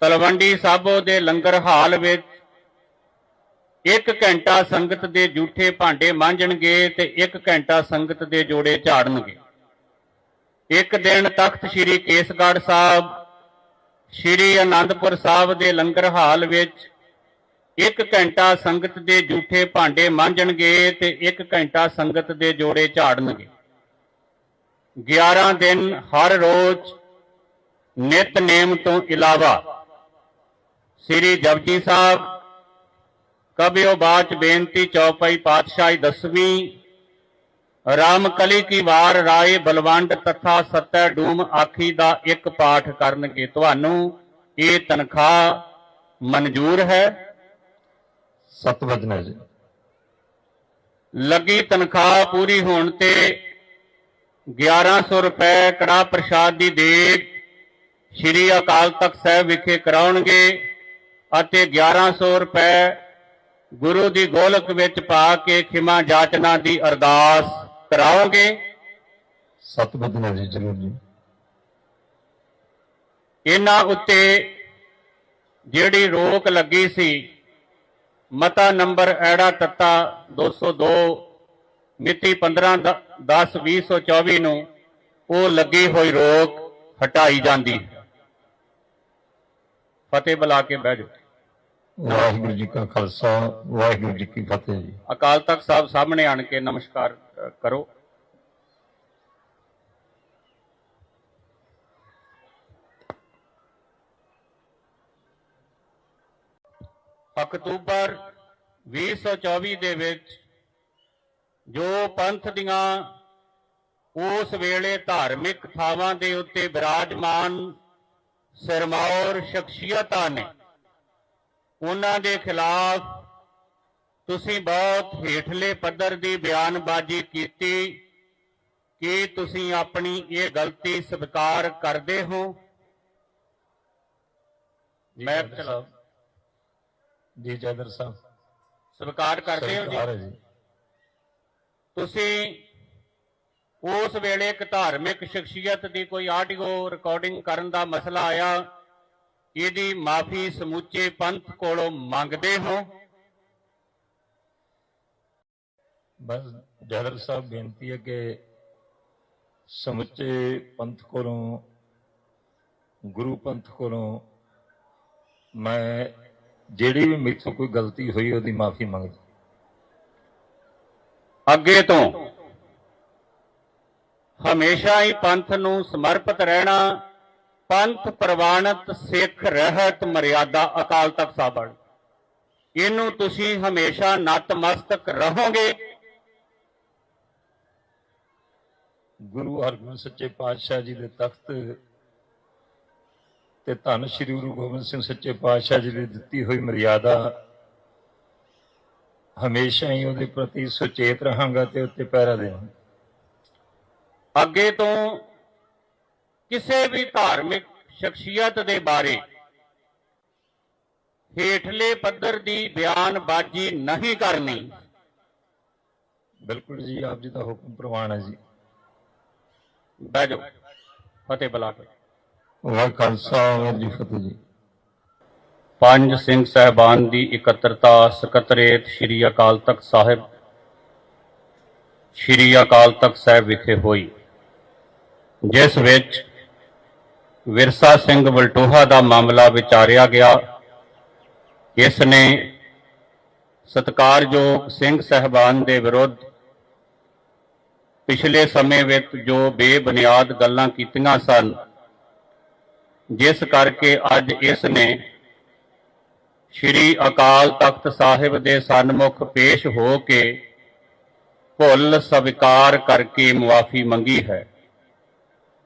Speaker 2: ਤਲਵੰਡੀ ਸਾਬੋ ਦੇ ਲੰਗਰ ਹਾਲ ਵਿੱਚ ਇੱਕ ਘੰਟਾ ਸੰਗਤ ਦੇ ਝੂਠੇ ਭਾਂਡੇ ਮਾਂਜਣਗੇ ਤੇ ਇੱਕ ਘੰਟਾ ਸੰਗਤ ਦੇ ਜੋੜੇ ਝਾੜਨਗੇ। ਇੱਕ ਦਿਨ ਤਖਤ ਸ੍ਰੀ ਕੇਸਗੜ੍ਹ ਸਾਹਿਬ, ਸ੍ਰੀ ਅਨੰਦਪੁਰ ਸਾਹਿਬ ਦੇ ਲੰਗਰ ਹਾਲ ਵਿੱਚ ਇੱਕ ਘੰਟਾ ਸੰਗਤ ਦੇ ਝੂਠੇ ਭਾਂਡੇ ਮਾਂਜਣਗੇ ਤੇ ਇੱਕ ਘੰਟਾ ਸੰਗਤ ਦੇ ਜੋੜੇ ਝਾੜਨਗੇ। 11 ਦਿਨ ਹਰ ਰੋਜ਼ ਨਿਤਨੇਮ ਤੋਂ ਇਲਾਵਾ ਸ੍ਰੀ ਜਪਜੀ ਸਾਹਿਬ, ਕਬਿਓ ਬਾਚ ਬੇਨਤੀ ਚੌਪਾਈ ਪਾਤਸ਼ਾਹੀ ਦਸਵੀਂ ਰਾਮ ਕਲੀ ਕੀ ਵਾਰ ਰਾਏ ਬਲਵੰਡ ਤਥਾ ਸਤੈ ਡੂਮ ਆਖੀ ਦਾ ਇੱਕ ਪਾਠ ਕਰਨਗੇ। ਤੁਹਾਨੂੰ ਇਹ ਤਨਖਾਹ ਮਨਜ਼ੂਰ ਹੈ?
Speaker 1: ਸਤਵਚਨ ਹੈ ਜੀ।
Speaker 2: ਲੱਗੀ ਤਨਖਾਹ ਪੂਰੀ ਹੋਣ ਤੇ 1100 ਰੁਪਏ ਕੜਾ ਪ੍ਰਸ਼ਾਦ ਦੀ ਦੇਗ ਸ੍ਰੀ ਅਕਾਲ ਤਖਤ ਸਾਹਿਬ ਵਿਖੇ ਕਰਾਉਣਗੇ ਅਤੇ 1100 ਰੁਪਏ ਗੁਰੂ ਦੀ ਗੋਲਕ ਵਿੱਚ ਪਾ ਕੇ ਖਿਮਾ ਜਾਚਨਾ ਦੀ ਅਰਦਾਸ ਕਰਾਓਗੇ?
Speaker 1: ਸਤਵਚਨ ਹੈ ਜੀ ਜ਼ਰੂਰ ਜੀ।
Speaker 2: ਇਹਨਾਂ ਉੱਤੇ ਜਿਹੜੀ ਰੋਕ ਲੱਗੀ ਸੀ ਮਤਾ ਨੰਬਰ ਐੜਾ ਤੱਤਾ 202 ਮਿਤੀ 15 10 2024 ਨੂੰ ਉਹ ਲੱਗੀ ਹੋਈ ਰੋਕ ਹਟਾਈ ਜਾਂਦੀ। ਫਤਿਹ ਬੁਲਾ ਕੇ ਬਹਿ ਜਾਓ।
Speaker 1: ਵਾਹਿਗੁਰੂ ਜੀ ਕਾ ਖਾਲਸਾ, ਵਾਹਿਗੁਰੂ ਜੀ ਕੀ ਫਤਿਹ ਜੀ।
Speaker 2: ਅਕਾਲ ਤਖਤ ਸਾਹਿਬ ਸਾਹਮਣੇ ਆਣ ਕੇ ਨਮਸਕਾਰ ਕਰੋ। ਅਕਤੂਬਰ 2024 ਦੇ ਵਿੱਚ ਜੋ ਪੰਥ ਦੀਆਂ ਉਸ ਵੇਲੇ ਧਾਰਮਿਕ ਥਾਵਾਂ ਦੇ ਉੱਤੇ ਬਿਰਾਜਮਾਨ ਸਰਮੌਰ ਸ਼ਖਸੀਅਤਾਂ ਨੇ ਉਹਨਾਂ ਦੇ ਖਿਲਾਫ ਤੁਸੀਂ ਬਹੁਤ ਹੇਠਲੇ ਪੱਧਰ ਦੀ ਬਿਆਨਬਾਜ਼ੀ ਕੀਤੀ ਕਿ ਤੁਸੀਂ ਆਪਣੀ ਇਹ ਗਲਤੀ ਸਵੀਕਾਰ ਕਰਦੇ ਹੋ। ਮੈਂ ਚਲਾ
Speaker 1: ਜੀ ਜੈਦਰ ਸਾਹਿਬ।
Speaker 2: ਸਵੀਕਾਰ ਕਰਦੇ ਹੈ ਜੀ। ਤੁਸੀਂ ਉਸ ਵੇਲੇ ਇੱਕ ਧਾਰਮਿਕ ਸ਼ਖਸੀਅਤ ਦੀ ਕੋਈ ਆਡੀਓ ਰਿਕਾਰਡਿੰਗ ਕਰਨ ਦਾ ਮਸਲਾ ਆਇਆ ਇਹਦੀ ਮਾਫੀ ਸਮੁੱਚੇ ਪੰਥ ਕੋਲੋਂ ਮੰਗਦੇ ਹੋ।
Speaker 1: ਬਸ ਜੈਦਰ ਸਾਹਿਬ ਬੇਨਤੀ ਹੈ ਕਿ ਸਮੁੱਚੇ ਪੰਥ ਕੋਲੋਂ ਗੁਰੂ ਪੰਥ ਕੋਲੋਂ ਮੈਂ ਜਿਹੜੀ ਵੀ ਮੇਥੋਂ ਕੋਈ ਗਲਤੀ ਹੋਈ ਉਹਦੀ ਮਾਫੀ ਮੰਗਦਾ।
Speaker 2: ਅੱਗੇ ਤੋਂ ਹਮੇਸ਼ਾ ਹੀ ਪੰਥ ਨੂੰ ਸਮਰਪਿਤ ਰਹਿਣਾ ਪੰਥ ਪ੍ਰਵਾਨਿਤ ਸਿੱਖ ਰਹਿਤ ਮਰਿਆਦਾ ਅਕਾਲ ਤਖਤ ਸਾਹਿਬ ਇਹਨੂੰ ਤੁਸੀਂ ਹਮੇਸ਼ਾ ਨਤਮਸਤਕ ਰਹੋਗੇ।
Speaker 1: ਗੁਰੂ ਹਰਗੋਬਿੰਦ ਸੱਚੇ ਪਾਤਸ਼ਾਹ ਜੀ ਦੇ ਤਖਤ ਤੇ ਧੰਨ ਸ੍ਰੀ ਗੁਰੂ ਗੋਬਿੰਦ ਸਿੰਘ ਸੱਚੇ ਪਾਤਸ਼ਾਹ ਜੀ ਦੀ ਦਿੱਤੀ ਹੋਈ ਮਰਿਆਦਾ ਹਮੇਸ਼ਾ ਹੀ ਉਹਦੇ ਪ੍ਰਤੀ ਸੁਚੇਤ ਰਹਾਂਗਾ ਤੇ ਉੱਤੇ ਪਹਿਰਾ ਦੇਵਾਂਗਾ।
Speaker 2: ਅੱਗੇ ਤੋਂ ਕਿਸੇ ਵੀ ਧਾਰਮਿਕ ਸ਼ਖਸੀਅਤ ਦੇ ਬਾਰੇ ਹੇਠਲੇ ਪੱਧਰ ਦੀ ਬਿਆਨਬਾਜ਼ੀ ਨਹੀਂ ਕਰਨੀ।
Speaker 1: ਬਿਲਕੁਲ ਜੀ ਆਪ ਜੀ ਦਾ ਹੁਕਮ ਪ੍ਰਵਾਨ ਹੈ ਜੀ।
Speaker 2: ਜਾਓ ਫਤਿਹ ਬੁਲਾ ਕੇ।
Speaker 1: ਵਾਹ ਖਾਲਸਾ ਵਾਹਿਗੁਰੂ ਜੀ ਫਤਿਹ ਜੀ।
Speaker 2: ਪੰਜ ਸਿੰਘ ਸਹਿਬਾਨ ਦੀ ਇਕੱਤਰਤਾ ਸਕੱਤਰੇਤ ਸ੍ਰੀ ਅਕਾਲ ਤਖਤ ਸਾਹਿਬ ਸ੍ਰੀ ਅਕਾਲ ਤਖਤ ਸਾਹਿਬ ਵਿਖੇ ਹੋਈ ਜਿਸ ਵਿੱਚ ਵਿਰਸਾ ਸਿੰਘ ਵਲਟੋਹਾ ਦਾ ਮਾਮਲਾ ਵਿਚਾਰਿਆ ਗਿਆ। ਇਸ ਨੇ ਸਤਕਾਰਯੋਗ ਸਿੰਘ ਸਹਿਬਾਨ ਦੇ ਵਿਰੁੱਧ ਪਿਛਲੇ ਸਮੇਂ ਵਿੱਚ ਜੋ ਬੇਬੁਨਿਆਦ ਗੱਲਾਂ ਕੀਤੀਆਂ ਸਨ, ਜਿਸ ਕਰਕੇ ਅੱਜ ਇਸ ਨੇ ਸ਼੍ਰੀ ਅਕਾਲ ਤਖਤ ਸਾਹਿਬ ਦੇ ਸਨਮੁਖ ਪੇਸ਼ ਹੋ ਕੇ ਭੁੱਲ ਸਵੀਕਾਰ ਕਰਕੇ ਮੁਆਫੀ ਮੰਗੀ ਹੈ।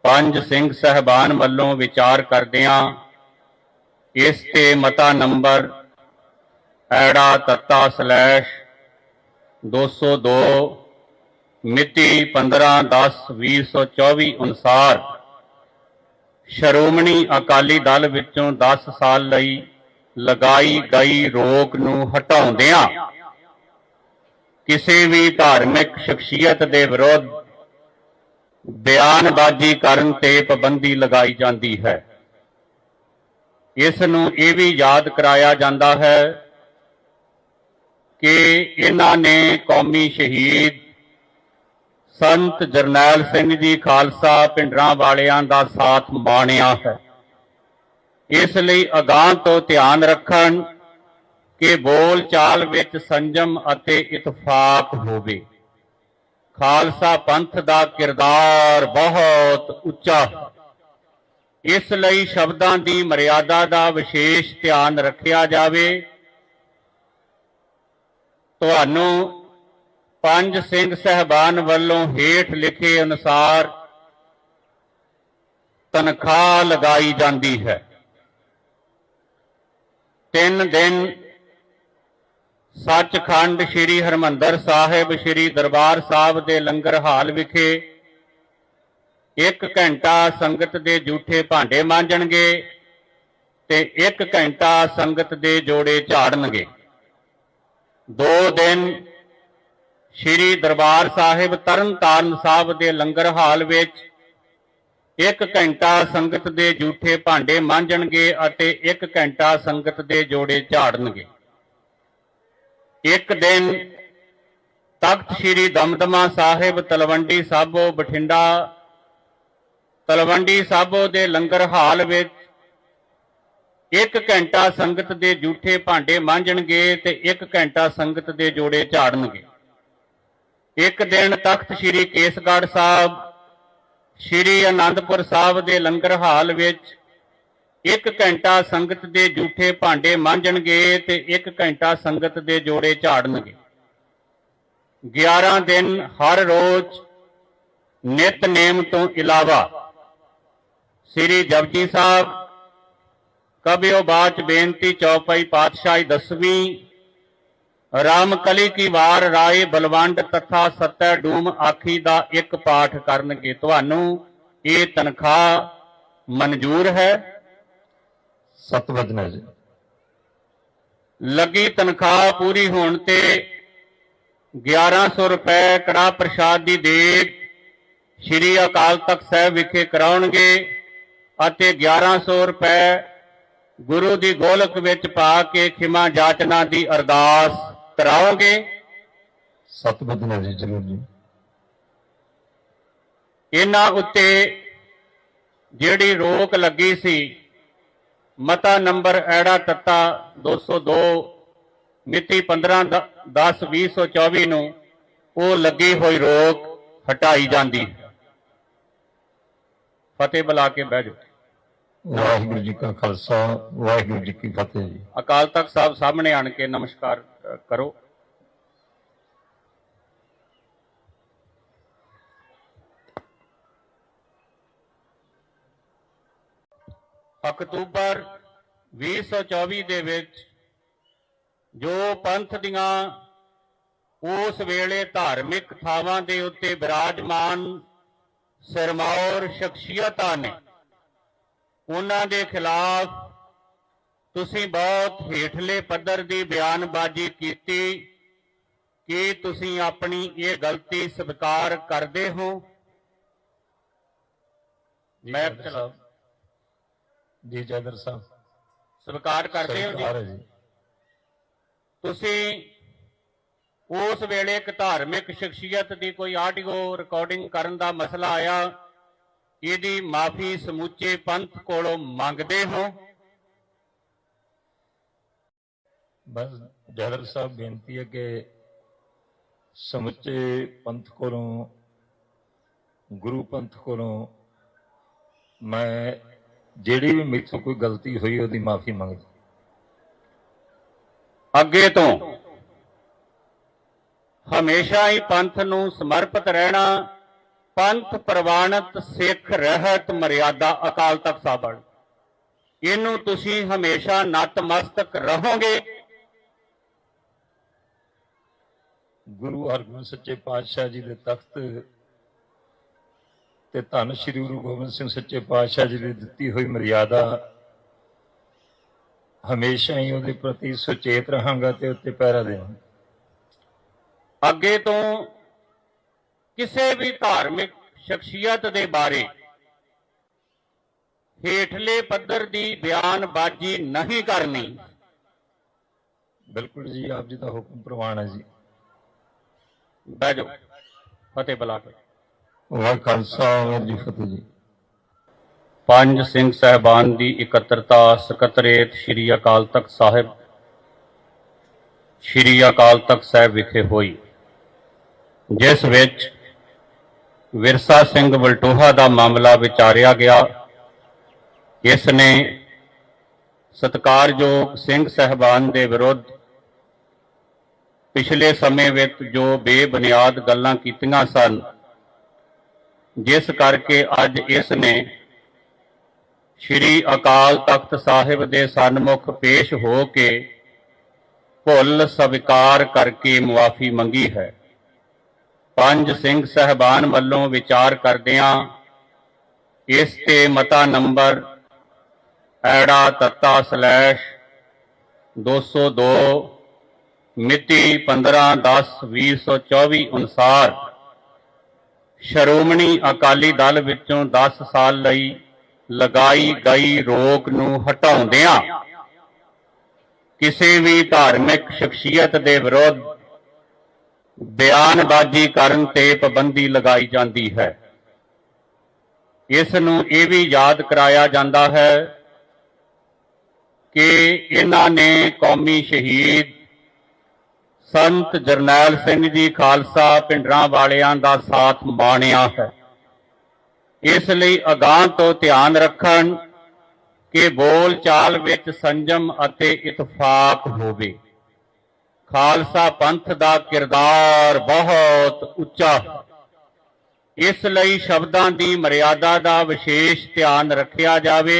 Speaker 2: ਪੰਜ ਸਿੰਘ ਸਹਿਬਾਨ ਵੱਲੋਂ ਵਿਚਾਰ ਕਰਦਿਆਂ ਇਸ ਤੇ ਮਤਾ ਨੰਬਰ ਐੜਾ ਤੱਤਾ ਸਲੈਸ਼ 202 ਮਿਤੀ 15/10/2024 ਅਨੁਸਾਰ ਸ਼੍ਰੋਮਣੀ ਅਕਾਲੀ ਦਲ ਵਿੱਚੋਂ 10 ਸਾਲ ਲਈ ਲਗਾਈ ਗਈ ਰੋਕ ਨੂੰ ਹਟਾਉਂਦਿਆਂ ਕਿਸੇ ਵੀ ਧਾਰਮਿਕ ਸ਼ਖਸੀਅਤ ਦੇ ਵਿਰੁੱਧ ਬਿਆਨਬਾਜ਼ੀ ਕਰਨ ਤੇ ਪਾਬੰਦੀ ਲਗਾਈ ਜਾਂਦੀ ਹੈ। ਇਸ ਨੂੰ ਇਹ ਵੀ ਯਾਦ ਕਰਾਇਆ ਜਾਂਦਾ ਹੈ ਕਿ ਇਹਨਾਂ ਨੇ ਕੌਮੀ ਸ਼ਹੀਦ ਸੰਤ ਜਰਨੈਲ ਸਿੰਘ ਜੀ ਖਾਲਸਾ ਪਿੰਡਰਾਂ ਵਾਲਿਆਂ ਦਾ ਸਾਥ ਮਾਣਿਆ ਹੈ। ਇਸ ਲਈ ਅਗਾਂਹ ਤੋਂ ਧਿਆਨ ਰੱਖਣ ਕਿ ਬੋਲ ਚਾਲ ਵਿੱਚ ਸੰਜਮ ਅਤੇ ਇਤਫਾਕ ਹੋਵੇ। ਖਾਲਸਾ ਪੰਥ ਦਾ ਕਿਰਦਾਰ ਬਹੁਤ ਉੱਚਾ। ਇਸ ਲਈ ਸ਼ਬਦਾਂ ਦੀ ਮਰਿਆਦਾ ਦਾ ਵਿਸ਼ੇਸ਼ ਧਿਆਨ ਰੱਖਿਆ ਜਾਵੇ। ਤੁਹਾਨੂੰ ਪੰਜ ਸਿੰਘ ਸਹਿਬਾਨ ਵੱਲੋਂ ਹੇਠ ਲਿਖੇ ਅਨੁਸਾਰ ਤਨਖਾਹ ਲਗਾਈ ਜਾਂਦੀ ਹੈ। ਤਿੰਨ ਦਿਨ ਸੱਚਖੰਡ ਸ੍ਰੀ ਹਰਮੰਦਰ ਸਾਹਿਬ, ਸ੍ਰੀ ਦਰਬਾਰ ਸਾਹਿਬ ਦੇ ਲੰਗਰ ਹਾਲ ਵਿਖੇ ਇੱਕ ਘੰਟਾ ਸੰਗਤ ਦੇ ਝੂਠੇ ਭਾਂਡੇ ਮਾਂਜਣਗੇ ਤੇ ਇੱਕ ਘੰਟਾ ਸੰਗਤ ਦੇ ਜੋੜੇ ਝਾੜਨਗੇ। ਦੋ ਦਿਨ ਸ੍ਰੀ ਦਰਬਾਰ ਸਾਹਿਬ ਤਰਨਤਾਰਨ ਸਾਹਿਬ ਦੇ ਲੰਗਰ ਹਾਲ ਵਿੱਚ ਇੱਕ ਘੰਟਾ ਸੰਗਤ ਦੇ ਝੂਠੇ ਭਾਂਡੇ ਮਾਂਜਣਗੇ ਅਤੇ ਇੱਕ ਘੰਟਾ ਸੰਗਤ ਦੇ ਜੋੜੇ ਝਾੜਨਗੇ। ਇੱਕ ਦਿਨ ਤਖਤ ਸ੍ਰੀ ਦਮਦਮਾ ਸਾਹਿਬ ਤਲਵੰਡੀ ਸਾਬੋ ਬਠਿੰਡਾ, ਤਲਵੰਡੀ ਸਾਬੋ ਦੇ ਲੰਗਰ ਹਾਲ ਵਿੱਚ ਇੱਕ ਘੰਟਾ ਸੰਗਤ ਦੇ ਝੂਠੇ ਭਾਂਡੇ ਮਾਂਜਣਗੇ ਤੇ ਇੱਕ ਘੰਟਾ ਸੰਗਤ ਦੇ ਜੋੜੇ ਝਾੜਨਗੇ। ਇੱਕ ਦਿਨ ਤਖਤ ਸ੍ਰੀ ਕੇਸਗੜ੍ਹ ਸਾਹਿਬ, ਸ੍ਰੀ ਅਨੰਦਪੁਰ ਸਾਹਿਬ ਦੇ ਲੰਗਰ ਹਾਲ ਵਿੱਚ ਇੱਕ ਘੰਟਾ ਸੰਗਤ ਦੇ ਝੂਠੇ ਭਾਂਡੇ ਮਾਂਜਣਗੇ ਤੇ ਇੱਕ ਘੰਟਾ ਸੰਗਤ ਦੇ ਜੋੜੇ ਝਾੜਨਗੇ। 11 ਦਿਨ ਹਰ ਰੋਜ਼ ਨਿਤਨੇਮ ਤੋਂ ਇਲਾਵਾ ਸ੍ਰੀ ਜਪਜੀ ਸਾਹਿਬ, ਕਬਿਓ ਬਾਚ ਬੇਨਤੀ ਚੌਪਈ ਪਾਤਸ਼ਾਹੀ ਦਸਵੀਂ ਰਾਮ ਕਲੀ ਕੀ ਵਾਰ ਰਾਏ ਬਲਵੰਡ ਤਥਾ ਸਤੈ ਡੂਮ ਆਖੀ ਦਾ ਇੱਕ ਪਾਠ ਕਰਨਗੇ। ਤੁਹਾਨੂੰ ਇਹ ਤਨਖਾਹ ਮਨਜ਼ੂਰ ਹੈ।
Speaker 1: ਸਤਵਚਨ ਹੈ ਜੀ।
Speaker 2: ਲੱਗੀ ਤਨਖਾਹ ਪੂਰੀ ਹੋਣ ਤੇ 1100 ਰੁਪਏ ਕੜਾ ਪ੍ਰਸ਼ਾਦ ਦੀ ਦੇਗ ਸ੍ਰੀ ਅਕਾਲ ਤਖਤ ਸਾਹਿਬ ਵਿਖੇ ਕਰਾਉਣਗੇ ਅਤੇ 1100 ਰੁਪਏ ਗੁਰੂ ਦੀ ਗੋਲਕ ਵਿੱਚ ਪਾ ਕੇ ਖਿਮਾ ਜਾਚਨਾ ਦੀ ਅਰਦਾਸ ਕਰਾਓਗੇ
Speaker 1: ਹੈ ਜੀ ਜ਼ਰੂਰ ਜੀ।
Speaker 2: ਇਹਨਾਂ ਉੱਤੇ ਜਿਹੜੀ ਰੋਕ ਲੱਗੀ ਸੀ ਮਤਾ ਨੰਬਰ ਐੜਾ ਤੱਤਾ 202 ਮਿਤੀ 15/10/2024 ਨੂੰ ਉਹ ਲੱਗੀ ਹੋਈ ਰੋਕ ਹਟਾਈ ਜਾਂਦੀ। ਫਤਿਹ ਬੁਲਾ ਕੇ ਬਹਿ ਜਾਓ।
Speaker 1: ਵਾਹਿਗੁਰੂ ਜੀ ਕਾ ਖਾਲਸਾ ਵਾਹਿਗੁਰੂ ਜੀ ਕੀ ਫਤਿਹ ਜੀ।
Speaker 2: ਅਕਾਲ ਤਖਤ ਸਾਹਿਬ ਸਾਹਮਣੇ ਆਣ ਕੇ ਨਮਸਕਾਰ ਕਰੋ। ਅਕਤੂਬਰ 2024 ਦੇ ਵਿੱਚ ਜੋ ਪੰਥ ਦੀਆਂ ਉਸ ਵੇਲੇ ਧਾਰਮਿਕ ਥਾਵਾਂ ਦੇ ਉੱਤੇ ਬਿਰਾਜਮਾਨ ਸਰਮੌਰ ਸ਼ਖਸੀਅਤਾਂ ਨੇ, ਉਹਨਾਂ ਦੇ ਖਿਲਾਫ ਤੁਸੀਂ ਬਹੁਤ ਹੇਠਲੇ ਪੱਧਰ ਦੀ ਬਿਆਨਬਾਜ਼ੀ ਕੀਤੀ ਕੀ ਤੁਸੀਂ ਆਪਣੀ ਇਹ ਗਲਤੀ ਸਵੀਕਾਰ ਕਰਦੇ ਹੋ। ਮੈਂ
Speaker 1: ਜੈਦਰ ਜੀ ਜੈਦਰ ਸਾਹਿਬ
Speaker 2: ਸਵੀਕਾਰ ਕਰਦੇ ਹੋ ਜੀ
Speaker 1: ਜੀ।
Speaker 2: ਤੁਸੀਂ ਉਸ ਵੇਲੇ ਇੱਕ ਧਾਰਮਿਕ ਸ਼ਖਸੀਅਤ ਦੀ ਕੋਈ ਆਡੀਓ ਰਿਕਾਰਡਿੰਗ ਕਰਨ ਦਾ ਮਸਲਾ ਆਇਆ ਇਹਦੀ ਮਾਫੀ ਸਮੁੱਚੇ ਪੰਥ ਕੋਲੋਂ ਮੰਗਦੇ ਹੋ?
Speaker 1: ਬਸ ਜੈਦਰ ਸਾਹਿਬ ਬੇਨਤੀ ਹੈ ਕਿ ਸਮੁੱਚੇ ਪੰਥ ਕੋਲੋਂ ਗੁਰੂ ਪੰਥ ਕੋਲੋਂ ਮੈਂ ਜਿਹੜੀ ਵੀ ਮੇਥੋਂ ਕੋਈ ਗਲਤੀ ਹੋਈ ਉਹਦੀ ਮਾਫੀ ਮੰਗਦਾ
Speaker 2: ਅੱਗੇ ਤੋਂ ਹਮੇਸ਼ਾ ਹੀ ਪੰਥ ਨੂੰ ਸਮਰਪਿਤ ਰਹਿਣਾ ਪੰਥ ਪ੍ਰਵਾਨਿਤ ਸਿੱਖ ਰਹਿਤ ਮਰਿਆਦਾ ਅਕਾਲ ਤਖਤ ਸਾਹਿਬ। ਇਹਨੂੰ ਤੁਸੀਂ ਹਮੇਸ਼ਾ ਨਤਮਸਤਕ ਰਹੋਗੇ
Speaker 1: ਗੁਰੂ ਹਰਗੋਬਿੰਦ ਸੱਚੇ ਪਾਤਸ਼ਾਹ ਜੀ ਦੇ ਤਖਤ ਤੇ ਧੰਨ ਸ਼੍ਰੀ ਗੁਰੂ ਗੋਬਿੰਦ ਸਿੰਘ ਸੱਚੇ ਪਾਤਸ਼ਾਹ ਜੀ ਦੀ ਦਿੱਤੀ ਹੋਈ ਮਰਿਆਦਾ। ਹਮੇਸ਼ਾ ਹੀ ਉਹਦੇ ਪ੍ਰਤੀ ਸੁਚੇਤ ਰਹਾਂਗਾ ਤੇ ਉੱਤੇ ਪਹਿਰਾ ਦੇਵਾਂਗਾ।
Speaker 2: ਅੱਗੇ ਤੋਂ ਕਿਸੇ ਵੀ ਧਾਰਮਿਕ ਸ਼ਖਸੀਅਤ ਦੇ ਬਾਰੇ ਹੇਠਲੇ ਪੱਧਰ ਦੀ ਬਿਆਨਬਾਜ਼ੀ ਨਹੀਂ ਕਰਨੀ।
Speaker 1: ਬਿਲਕੁਲ ਜੀ, ਆਪ ਜੀ ਦਾ ਹੁਕਮ ਪ੍ਰਵਾਨ ਹੈ ਜੀ।
Speaker 2: ਬਹਿ ਜਾਓ। ਫਤਿਹ ਬੁਲਾ ਕੇ
Speaker 1: ਵਾਹਿ ਖਾਲਸਾ ਵਾਹਿਗੁਰੂ ਜੀ ਫਤਿਹ ਜੀ।
Speaker 2: ਪੰਜ ਸਿੰਘ ਸਹਿਬਾਨ ਦੀ ਇਕੱਤਰਤਾ ਸਕੱਤਰੇਤ ਸ੍ਰੀ ਅਕਾਲ ਤਖਤ ਸਾਹਿਬ, ਸ੍ਰੀ ਅਕਾਲ ਤਖਤ ਸਾਹਿਬ ਵਿਖੇ ਹੋਈ। ਜਿਸ ਵਿੱਚ ਵਿਰਸਾ ਸਿੰਘ ਬਲਟੋਹਾ ਦਾ ਮਾਮਲਾ ਵਿਚਾਰਿਆ ਗਿਆ। ਇਸ ਨੇ ਸਤਕਾਰਯੋਗ ਸਿੰਘ ਸਹਿਬਾਨ ਦੇ ਵਿਰੁੱਧ ਪਿਛਲੇ ਸਮੇਂ ਵਿੱਚ ਜੋ ਬੇਬੁਨਿਆਦ ਗੱਲਾਂ ਕੀਤੀਆਂ ਸਨ ਜਿਸ ਕਰਕੇ ਅੱਜ ਇਸ ਨੇ ਸ਼੍ਰੀ ਅਕਾਲ ਤਖਤ ਸਾਹਿਬ ਦੇ ਸਨਮੁਖ ਪੇਸ਼ ਹੋ ਕੇ ਭੁੱਲ ਸਵੀਕਾਰ ਕਰਕੇ ਮੁਆਫੀ ਮੰਗੀ ਹੈ। ਪੰਜ ਸਿੰਘ ਸਹਿਬਾਨ ਵੱਲੋਂ ਵਿਚਾਰ ਕਰਦਿਆਂ ਇਸ ਤੇ ਮਤਾ ਨੰਬਰ ਐੜਾ ਤੱਤਾ ਸਲੈਸ਼ 202 ਮਿਤੀ 15/10/2024 ਅਨੁਸਾਰ ਸ਼੍ਰੋਮਣੀ ਅਕਾਲੀ ਦਲ ਵਿੱਚੋਂ 10 ਸਾਲ ਲਈ ਲਗਾਈ ਗਈ ਰੋਕ ਨੂੰ ਹਟਾਉਂਦਿਆਂ ਕਿਸੇ ਵੀ ਧਾਰਮਿਕ ਸ਼ਖਸੀਅਤ ਦੇ ਵਿਰੁੱਧ ਬਿਆਨਬਾਜ਼ੀ ਕਰਨ ਤੇ ਪਾਬੰਦੀ ਲਗਾਈ ਜਾਂਦੀ ਹੈ। ਇਸ ਨੂੰ ਇਹ ਵੀ ਯਾਦ ਕਰਾਇਆ ਜਾਂਦਾ ਹੈ ਕਿ ਇਹਨਾਂ ਨੇ ਕੌਮੀ ਸ਼ਹੀਦ ਸੰਤ ਜਰਨੈਲ ਸਿੰਘ ਜੀ ਖਾਲਸਾ ਪਿੰਡਰਾਂ ਵਾਲਿਆਂ ਦਾ ਸਾਥ ਮਾਣਿਆ ਹੈ। ਇਸ ਲਈ ਅਗਾਂਹ ਤੋਂ ਧਿਆਨ ਰੱਖਣ ਕਿ ਬੋਲ ਚਾਲ ਵਿੱਚ ਸੰਜਮ ਅਤੇ ਇਤਫਾਕ ਹੋਵੇ। ਖਾਲਸਾ ਪੰਥ ਦਾ ਕਿਰਦਾਰ ਬਹੁਤ ਉੱਚਾ ਹੈ। ਇਸ ਲਈ ਸ਼ਬਦਾਂ ਦੀ ਮਰਿਆਦਾ ਦਾ ਵਿਸ਼ੇਸ਼ ਧਿਆਨ ਰੱਖਿਆ ਜਾਵੇ।